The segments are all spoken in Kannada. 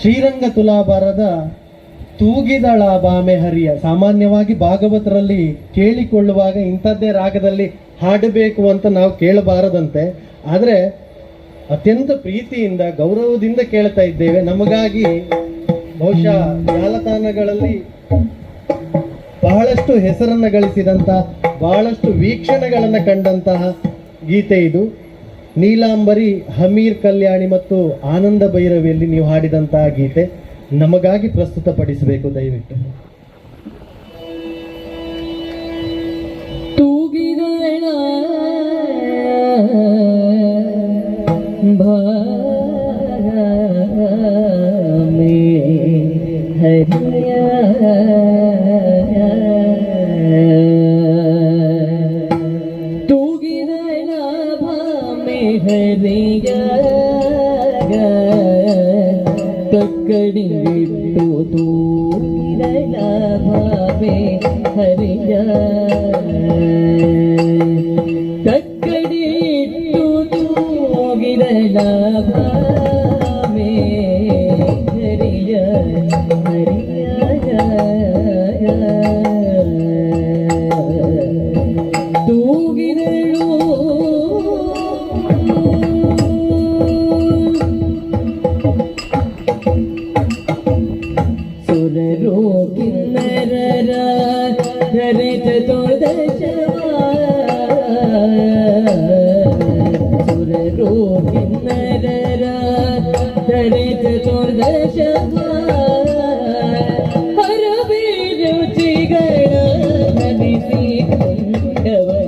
ಶ್ರೀರಂಗ ತುಲಾಭಾರದ ತೂಗಿದಳ ಬಾಮೆ ಹರಿಯ. ಸಾಮಾನ್ಯವಾಗಿ ಭಾಗವತರಲ್ಲಿ ಕೇಳಿಕೊಳ್ಳುವಾಗ ಇಂಥದ್ದೇ ರಾಗದಲ್ಲಿ ಹಾಡಬೇಕು ಅಂತ ನಾವು ಕೇಳಬಾರದಂತೆ. ಆದರೆ ಅತ್ಯಂತ ಪ್ರೀತಿಯಿಂದ, ಗೌರವದಿಂದ ಕೇಳ್ತಾ ಇದ್ದೇವೆ. ನಮಗಾಗಿ ಬಹುಶಃ ಜಾಲತಾಣಗಳಲ್ಲಿ ಬಹಳಷ್ಟು ಹೆಸರನ್ನು ಗಳಿಸಿದಂತಹ, ಬಹಳಷ್ಟು ವೀಕ್ಷಣೆಗಳನ್ನು ಕಂಡಂತಹ ಗೀತೆ ಇದು. ನೀಲಾಂಬರಿ ಹಮೀರ್ ಕಲ್ಯಾಣಿ ಮತ್ತು ಆನಂದ ಭೈರವಿಯಲ್ಲಿ ನೀವು ಹಾಡಿದಂತಹ ಗೀತೆ ನಮಗಾಗಿ ಪ್ರಸ್ತುತಪಡಿಸಬೇಕು ದಯವಿಟ್ಟು. ತೂಗಿದಳ ഹരിയാഗ കക്കടിട്ടു തൂക്കിരലാഭേ ഹരിയാ കക്കടിട്ടു തൂകിരലാഭേ ഹരിയാ रो किन्नर धरित सुर रो किन्नर धरित दुर्दश हर बीर चिगण नदी कुंडवर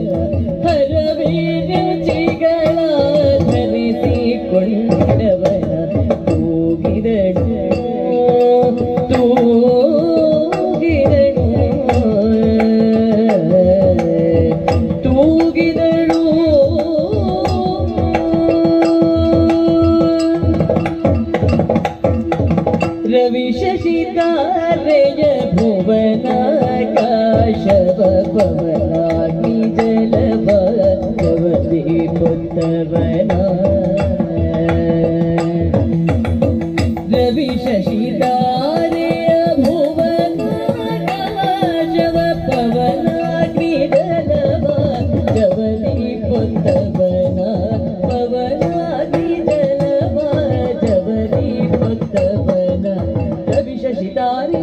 रविशशिकारेय भुवनाकाशव पवनाग्नि जलवदी पुत्तवना रविशशिदा